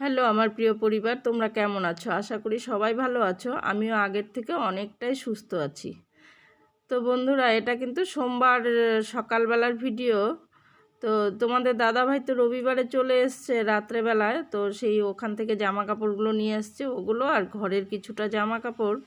Hello, আমার প্রিয় পরিবার, তোমরা কেমন আছো? আশা করি সবাই ভালো আছো। আমিও আগের থেকে অনেকটাই সুস্থ আছি। তো বন্ধুরা, এটা কিন্তু সোমবার সকালবেলার ভিডিও। তো তোমাদের দাদাভাই তো রবিবারে চলে এসছে রাত্রেবেলায়। তো সেই ওখান থেকে জামা কাপড়গুলো নিয়ে এসছে। ওগুলো আর ঘরের কিছুটা জামা কাপড়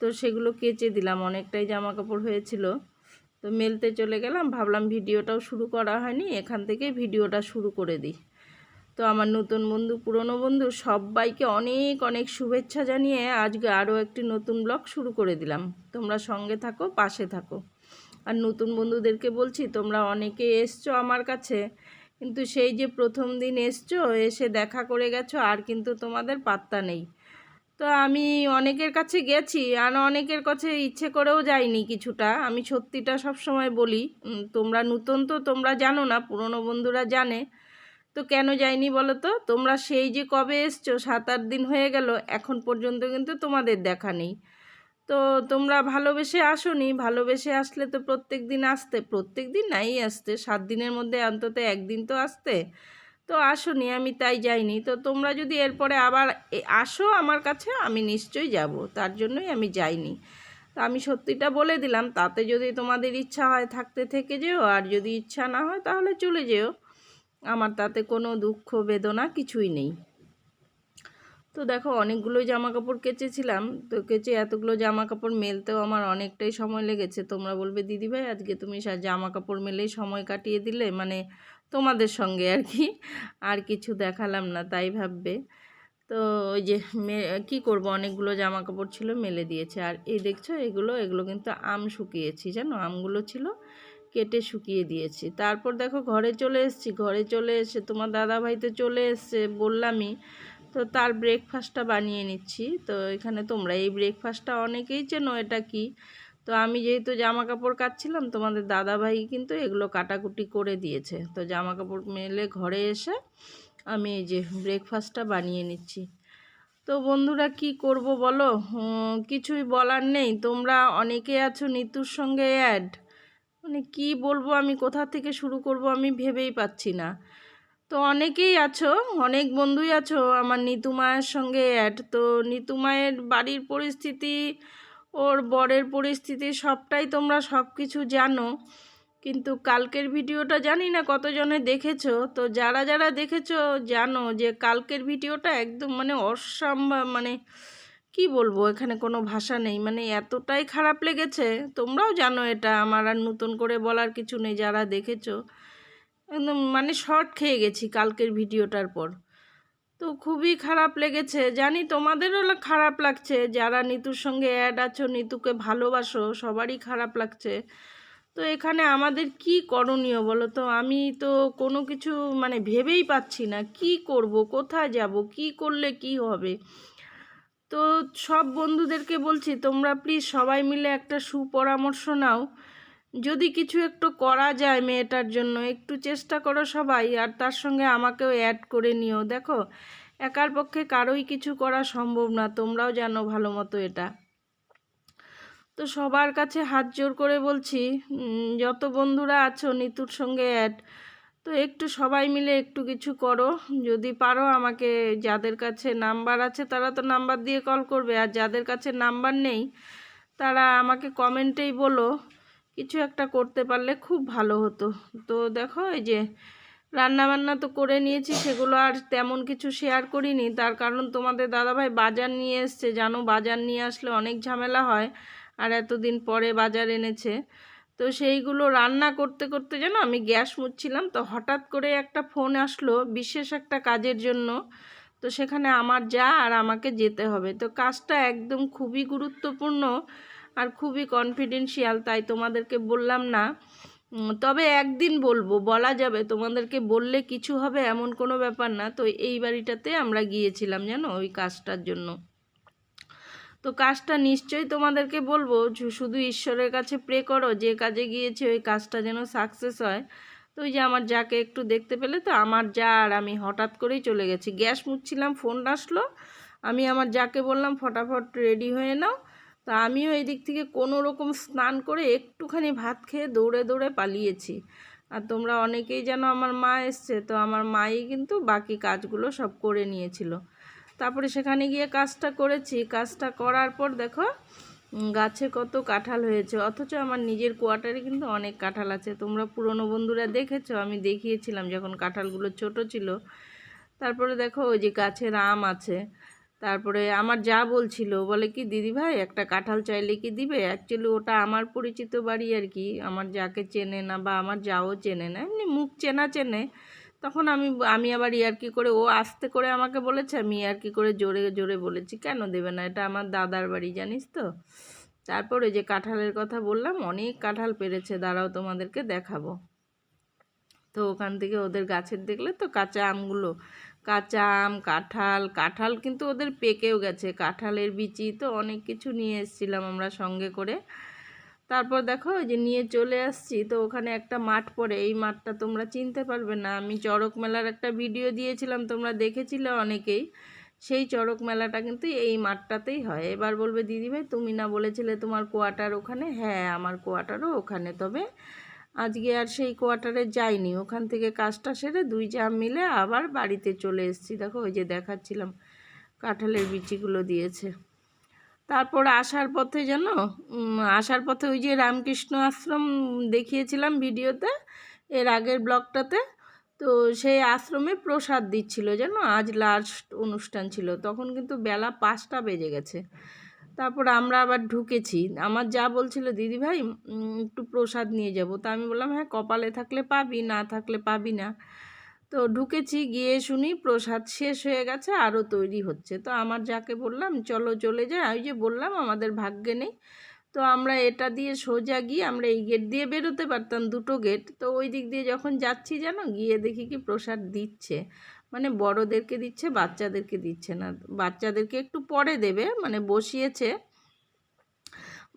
তো সেগুলো কেচে দিলাম। অনেকটাই জামা কাপড় হয়েছিল। তো মেলতে চলে গেলাম। ভাবলাম ভিডিওটাও শুরু করা হয়নি। এখান থেকে ভিডিওটা শুরু করে দিই। তো আমার নতুন বন্ধু, পুরনো বন্ধু সবাইকে অনেক অনেক শুভেচ্ছা জানিয়ে আজকে আরও একটি নতুন ব্লগ শুরু করে দিলাম। তোমরা সঙ্গে থাকো, পাশে থাকো। আর নতুন বন্ধুদেরকে বলছি, তোমরা অনেকে এসছো আমার কাছে, কিন্তু সেই যে প্রথম দিন এসছো, এসে দেখা করে গেছো, আর কিন্তু তোমাদের পাত্তা নেই। তো আমি অনেকের কাছে গেছি, আর অনেকের কাছে ইচ্ছে করেও যাইনি কিছুটা। আমি সত্যিটা সব সময় বলি তোমরা নতুন তো তোমরা জানো না, পুরনো বন্ধুরা জানে। তো কেন যায়নি বলো তো তোমরা সেই যে কবে এসছো, সাত আট দিন হয়ে গেল, এখন পর্যন্ত কিন্তু তোমাদের দেখা নেই। তো তোমরা ভালোবেসে আসোনি, ভালোবেসে আসলে তো প্রত্যেক দিন আসতে, প্রত্যেক দিন নাই আসতে, সাত দিনের মধ্যে অন্তত একদিন তো আসতে। তো আসোনি, আমি তাই যাইনি। তো তোমরা যদি এরপরে আবার আসো আমার কাছে, আমি নিশ্চয়ই যাব, তার জন্যই আমি যাইনি। তো আমি সত্যিটা বলে দিলাম, তাতে যদি তোমাদের ইচ্ছা হয় থাকতে থেকে যেও, আর যদি ইচ্ছা না হয় তাহলে চলে যেও। আমার তাতে কোনো দুঃখ, বেদনা কিছুই নেই। তো দেখো অনেকগুলো জামা কাপড় কেচেছিলাম। তো কেচে এতগুলো জামা কাপড় মেলতেও আমার অনেকটাই সময় লেগেছে। তোমরা বলবে, দিদিভাই, আজকে তুমি জামা কাপড় মেলেই সময় কাটিয়ে দিলে? মানে তোমাদের সঙ্গে আর কি, আর কিছু দেখালাম না, তাই ভাববে। তো ওই যে মে- কি করব? অনেকগুলো জামা কাপড় ছিল, মেলে দিয়েছে। আর এই দেখছ, এগুলো এগুলো কিন্তু আম শুকিয়েছি। জানো, আমগুলো ছিল কেটে শুকিয়ে দিয়েছি। তারপর দেখো ঘরে চলে এসেছি। ঘরে চলে এসে তোমার দাদা ভাই তো চলে এসছে বললামই। তো তার ব্রেকফাস্টটা বানিয়ে নিচ্ছি। তো এখানে তোমরা, এই ব্রেকফাস্টটা অনেকেই চেনো এটা কি? তো আমি যেহেতু জামা কাপড় কাচ্ছিলাম তোমাদের দাদা ভাই কিন্তু এগুলো কাটাকুটি করে দিয়েছে। তো জামা কাপড় মেলে ঘরে এসে আমি এই যে ব্রেকফাস্টটা বানিয়ে নিচ্ছি। তো বন্ধুরা কি করব বলো? কিছুই বলার নেই। তোমরা অনেকে আছো নিতুর সঙ্গে অ্যাড মানে কি বলব, আমি কোথা থেকে শুরু করব আমি ভেবেই পাচ্ছি না। তো অনেকেই আছো, অনেক বন্ধুই আছো আমার নিতু মায়ের সঙ্গে অ্যাড তো নিতু মায়ের বাড়ির পরিস্থিতি, ওর বরের পরিস্থিতি, সবটাই তোমরা সব কিছু জানো। কিন্তু কালকের ভিডিওটা জানি না কতজনে দেখেছ, তো যারা যারা দেখেছ জানো যে কালকের ভিডিওটা একদম মানে অসম্ভব মানে কি বলব? এখানে কোনো ভাষা নেই। মানে এতটাই খারাপ লেগেছে, তোমরাও জানো এটা। আমার আর নতুন করে বলার কিছু নেই, যারা দেখেছ। একদম মানে শর্ট খেয়ে গেছি কালকের ভিডিওটার পর। তো খুবই খারাপ লেগেছে। জানি তোমাদেরও খারাপ লাগছে। যারা নিতুর সঙ্গে অ্যাড আছো, নিতুকে ভালোবাসো, সবারই খারাপ লাগছে। তো এখানে আমাদের কি করণীয় বলো তো? আমি তো কোনো কিছু মানে ভেবেই পাচ্ছি না। কি করব? কোথায় যাব? কি করলে কি হবে? তো সব বন্ধুদেরকে বলছি, তোমরা প্লিজ সবাই মিলে একটা সুপরামর্শ নাও। যদি কিছু একটু করা যায় মেয়েটার জন্য, একটু চেষ্টা করো সবাই, আর তার সঙ্গে আমাকেও অ্যাড করে নিও। দেখো, একার পক্ষে কারোই কিছু করা সম্ভব না, তোমরাও জানো ভালো মতো এটা। তো সবার কাছে হাত জোর করে বলছি যত বন্ধুরা আছো, নিতুর সঙ্গে অ্যাড তো একটু সবাই মিলে একটু কিছু করো। যদি পারো আমাকে যাদের কাছে নাম্বার আছে তারা তো নাম্বার দিয়ে কল করবে, আর যাদের কাছে নাম্বার নেই তারা আমাকে কমেন্টেই বলো। কিছু একটা করতে পারলে খুব ভালো হতো। তো দেখো এই যে রান্না বান্না তো করে নিয়েছি, সেগুলো আর তেমন কিছু শেয়ার করিনি। তার কারণ তোমাদের দাদাভাই বাজার নিয়ে এসছে। জানো বাজার নিয়ে আসলে অনেক ঝামেলা হয়, আর এতদিন পরে বাজার এনেছে। তো সেইগুলো রান্না করতে করতে যেন আমি গ্যাস মুছছিলাম। তো হঠাৎ করে একটা ফোন আসলো বিশেষ একটা কাজের জন্য। তো সেখানে আমার যা আর আমাকে যেতে হবে। তো কাজটা একদম খুবই গুরুত্বপূর্ণ আর খুবই কনফিডেন্সিয়াল তাই তোমাদেরকে বললাম না। তবে একদিন বলব, বলা যাবে তোমাদেরকে বললে কিছু হবে এমন কোনো ব্যাপার না। তো এই বাড়িটাতে আমরা গিয়েছিলাম জানো ওই কাজটার জন্য। তো কাজটা নিশ্চয়ই তোমাদেরকে বলব শুধু ঈশ্বরের কাছে প্রে করো, যে কাজে গিয়েছে ওই কাজটা যেন সাকসেস হয়। তো ওই যে আমার যাকে একটু দেখতে পেলে তো আমার যা, আর আমি হঠাৎ করেই চলে গেছি। গ্যাস মুছছিলাম ফোন আসলো, আমি আমার যাকে বললাম, ফটাফট রেডি হয়ে নাও। তা আমিও এই দিক থেকে কোনো রকম স্নান করে একটুখানি ভাত খেয়ে দৌড়ে দৌড়ে পালিয়েছি। আর তোমরা অনেকেই যেন আমার মা এসছে, তো আমার মাই কিন্তু বাকি কাজগুলো সব করে নিয়েছিল। তারপরে সেখানে গিয়ে কাজটা করেছি। কাজটা করার পর দেখো গাছে কত কাঁঠাল হয়েছে। অথচ আমার নিজের কোয়ার্টারে কিন্তু অনেক কাঁঠাল আছে। তোমরা পুরনো বন্ধুরা দেখেছ, আমি দেখিয়েছিলাম যখন কাঁঠালগুলো ছোট ছিল। তারপরে দেখো, ওই যে গাছের আম আছে। তারপরে আমার যা বলছিল বলে কি, দিদি ভাই, একটা কাঁঠাল চাইলে কি দিবে? অ্যাকচুয়ালি ওটা আমার পরিচিত বাড়ি আর কি। আমার যাকে চেনে না বা আমার যাও চেনে না, এমনি মুখ চেনা চেনে। তখন আমি আমি আবার ইয়ার্কি করে, ও আস্তে করে আমাকে বলেছে, আমি ইয়ার্কি করে জোরে জোরে বলেছি, কেন দেবে না? এটা আমার দাদার বাড়ি, জানিস তো? তারপরে যে কাঁঠালের কথা বললাম, অনেক কাঁঠাল পেরেছে, দাঁড়াও তোমাদেরকে দেখাবো। তো ওখান থেকে ওদের গাছের দেখলে তো কাঁচা আমগুলো, কাঁচা আম, কাঁঠাল কাঁঠাল কিন্তু ওদের পেকেও গেছে, কাঁঠালের বিচি তো অনেক কিছু নিয়ে এসেছিলাম আমরা সঙ্গে করে। তারপর দেখো ওই যে নিয়ে চলে আসছি, তো ওখানে একটা মাঠ পড়ে, এই মাঠটা তোমরা চিনতে পারবে না। আমি চড়ক মেলার একটা ভিডিও দিয়েছিলাম, তোমরা দেখেছিলে অনেকেই। সেই চড়ক মেলাটা কিন্তু এই মাঠটাতেই হয়। এবার বলবে, দিদিভাই, তুমি না বলেছিলে তোমার কোয়ার্টার ওখানে? হ্যাঁ আমার কোয়ার্টারও ওখানে, তবে আজকে আর সেই কোয়ার্টারে যাইনি। ওখান থেকে কাজটা সেরে দুই জাম মিলে আবার বাড়িতে চলে এসেছি। দেখো ওই যে দেখাচ্ছিলাম, কাঁঠালের বিচিগুলো দিয়েছে। তারপর আসার পথে যেন আসার পথে ওই যে রামকৃষ্ণ আশ্রম দেখিয়েছিলাম ভিডিওতে, এর আগের ব্লগটাতে, তো সেই আশ্রমে প্রসাদ দিচ্ছিল যেন আজ লাস্ট অনুষ্ঠান ছিল, তখন কিন্তু বেলা পাঁচটা বেজে গেছে। তারপর আমরা আবার ঢুকেছি, আমার যা বলছিল, দিদি ভাই একটু প্রসাদ নিয়ে যাব। তা আমি বললাম হ্যাঁ কপালে থাকলে পাবি, না থাকলে পাবি না। তো ঢুকেছি, গিয়ে শুনি প্রসাদ শেষ হয়ে গেছে আরও তৈরি হচ্ছে। তো আমার যাকে বললাম, চলো চলে যাই ওই যে বললাম, আমাদের ভাগ্যে নেই। তো আমরা এটা দিয়ে সোজা গিয়ে আমরা এই গেট দিয়ে বেরোতে পারতাম, দুটো গেট। তো ওই দিক দিয়ে যখন যাচ্ছি জানো, গিয়ে দেখি কি প্রসাদ দিচ্ছে। মানে বড়দেরকে দিচ্ছে, বাচ্চাদেরকে দিচ্ছে না। বাচ্চাদেরকে একটু পরে দেবে মানে বসিয়েছে।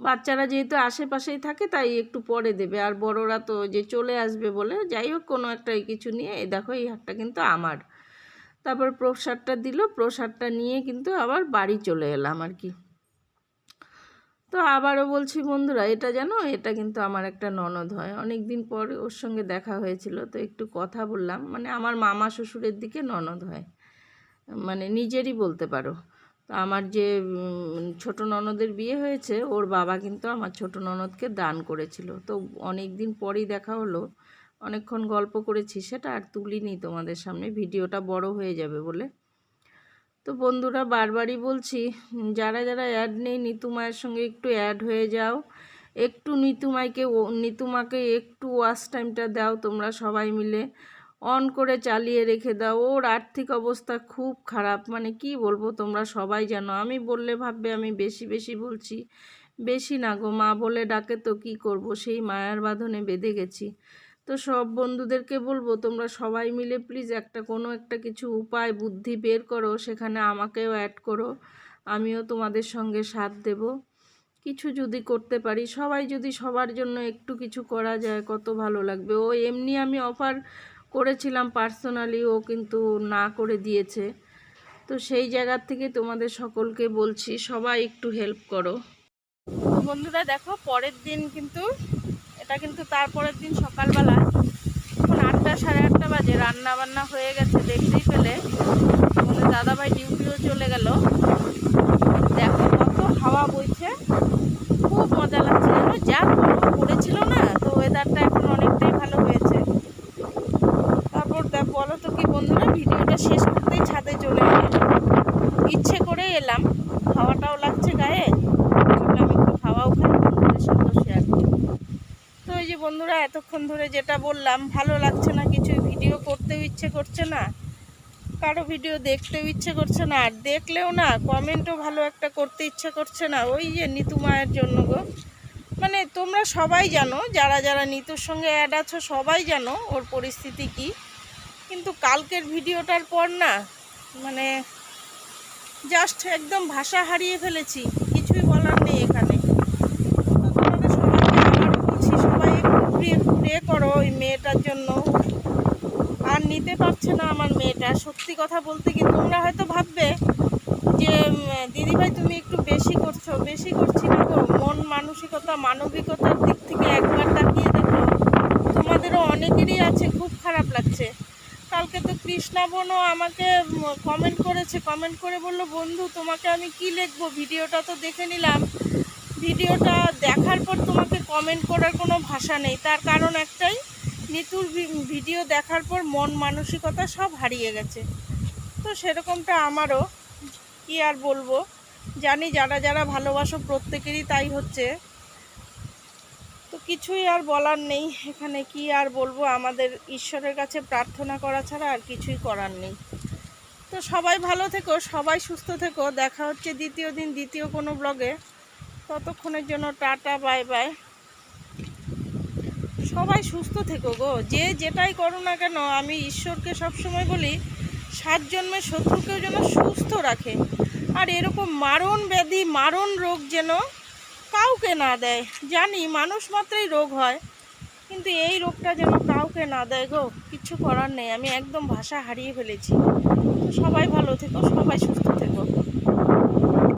বাচ্চারা যেহেতু আশেপাশেই থাকে, তাই একটু পরে দেবে। আর বড়রা তো যে চলে আসবে বলে, যাই হোক, কোনো একটা কিছু নিয়ে, এই দেখো, এই হাটটা কিন্তু আমার। তারপর প্রসাদটা দিল, প্রসাদটা নিয়ে কিন্তু আবার বাড়ি চলে এলাম আর কি। তো আবারও বলছি, বন্ধুরা, এটা জানো, এটা কিন্তু আমার একটা ননদ হয়। অনেক দিন পর ওর সঙ্গে দেখা হয়েছিল, তো একটু কথা বললাম। মানে আমার মামা শ্বশুরের দিকে ননদ হয়। মানে নিজেরই বলতে পারো। তো আমার যে ছোট ননদের বিয়ে হয়েছে, ওর বাবা কিন্তু আমার ছোট ননদকে দান করেছিল। তো অনেক দিন পরেই দেখা হলো, অনেকক্ষণ গল্প করেছি, সেটা আর তুলিনি তোমাদের সামনে, ভিডিওটা বড় হয়ে যাবে বলে। তো বন্ধুরা, বারবারই বলছি, যারা যারা অ্যাড নেই নিতুমায়ের সঙ্গে একটু অ্যাড হয়ে যাও। একটু নিতুমাইকে নিতুমাকে একটু ওয়াচ টাইমটা দাও তোমরা সবাই মিলে। অন করে চালিয়ে রেখে দাও। ওর আর্থিক অবস্থা খুব খারাপ। মানে কি বলব তোমরা সবাই জানো। আমি বললে ভাববে আমি বেশি বেশি বলছি। বেশি না গো, মা বলে ডাকে তো কি করব? সেই মায়ার বাঁধনে বেঁধে গেছি। তো সব বন্ধুদেরকে বলব, তোমরা সবাই মিলে প্লিজ একটা কোনো একটা কিছু উপায়, বুদ্ধি বের করো। সেখানে আমাকেও অ্যাড করো। আমিও তোমাদের সঙ্গে সাথ দেব। কিছু যদি করতে পারি। সবাই যদি সবার জন্য একটু কিছু করা যায়, কত ভালো লাগবে। ও এমনি আমি অফার করেছিলাম পার্সোনালি ও কিন্তু না করে দিয়েছে। তো সেই জায়গার থেকে তোমাদের সকলকে বলছি, সবাই একটু হেল্প করো। বন্ধুরা, দেখো, পরের দিন কিন্তু, এটা কিন্তু তারপরের দিন সকালবেলা, এখন আটটা সাড়ে আটটা বাজে রান্না বান্না হয়ে গেছে দেখতেই পেলে। আমাদের দাদাভাই ডিউটিও চলে গেল। দেখো, কত হাওয়া বইছে, খুব মজা লাগছে। যা পড়েছিল না তো ওয়েদারটা এখন অনেকটাই ভালো হয়েছে তারপর দেখ বলো তো কি বন্ধুরা শেষ করতেই ছাদে চলে এলাম ইচ্ছে করে এলাম। হাওয়াটাও লাগছে গায়ে। ভাবলাম একটু হাওয়াও খাই, বন্ধুদের সাথেও শেয়ার করি। তো এই যে বন্ধুরা, এতক্ষণ ধরে যেটা বললাম, ভালো লাগছে না কিছু ভিডিও করতেও ইচ্ছে করছে না। কারও ভিডিও দেখতেও ইচ্ছে করছে না, আর দেখলেও না কমেন্টও ভালো একটা করতে ইচ্ছে করছে না। ওই যে নিতু মায়ের জন্য গো। মানে তোমরা সবাই জানো, যারা যারা নিতুর সঙ্গে অ্যাড আছো, সবাই জানো ওর পরিস্থিতি কি। কিন্তু কালকের ভিডিওটার পর না মানে জাস্ট একদম ভাষা হারিয়ে ফেলেছি, কিছুই বলার নেই এখানে। তো তোমাদের সবাই একটু প্রে করো ওই মেয়েটার জন্য। আর নিতে পারছে না আমার মেয়েটা। সত্যি কথা বলতে কি তোমরা হয়তো ভাববে যে দিদিভাই তুমি একটু বেশি করছ। বেশি করছি না গো মন মানসিকতা, মানবিকতার দিক থেকে একবার তাকিয়ে দেখো। তোমাদেরও অনেকেরই আছে খুব কালকে কৃষ্ণা বোনও আমাকে কমেন্ট করেছে কমেন্ট করে বলল, বন্ধু, তোমাকে আমি কি লিখব? ভিডিওটা তো দেখে নিলাম। ভিডিওটা দেখার পর তোমাকে কমেন্ট করার কোনো ভাষা নেই। তার কারণ একটাই, নিতুর ভিডিও দেখার পর মন মানসিকতা সব হারিয়ে গেছে। তো সেরকমটা আমারও। কি আর বলব? জানি যারা যারা ভালোবাসো প্রত্যেকেরই তাই হচ্ছে। কিছুই আর বলার নেই। এখানে কি আর বলব? আমাদের ঈশ্বরের কাছে প্রার্থনা করা ছাড়া আর কিছুই করার নেই। তো সবাই ভালো থেকো, সবাই সুস্থ থেকো। দেখা হচ্ছে দ্বিতীয় দিন, দ্বিতীয় কোনো ব্লগে ততক্ষণের জন্য টাটা বাই বাই সবাই সুস্থ থেকো গো। যে যেটাই করো না কেন, আমি ঈশ্বরকে সবসময় বলি, সাত জন্মের শত্রুকেও যেন সুস্থ রাখে। আর এরকম মারণ ব্যাধি, মারণ রোগ যেন কাউকে না দেয়। জানি মানুষ মাত্রই রোগ হয়, কিন্তু এই রোগটা যেন কাউকে না দেয় গো, কিছু করার নেই। আমি একদম ভাষা হারিয়ে ফেলেছি। সবাই ভালো থেকো, সবাই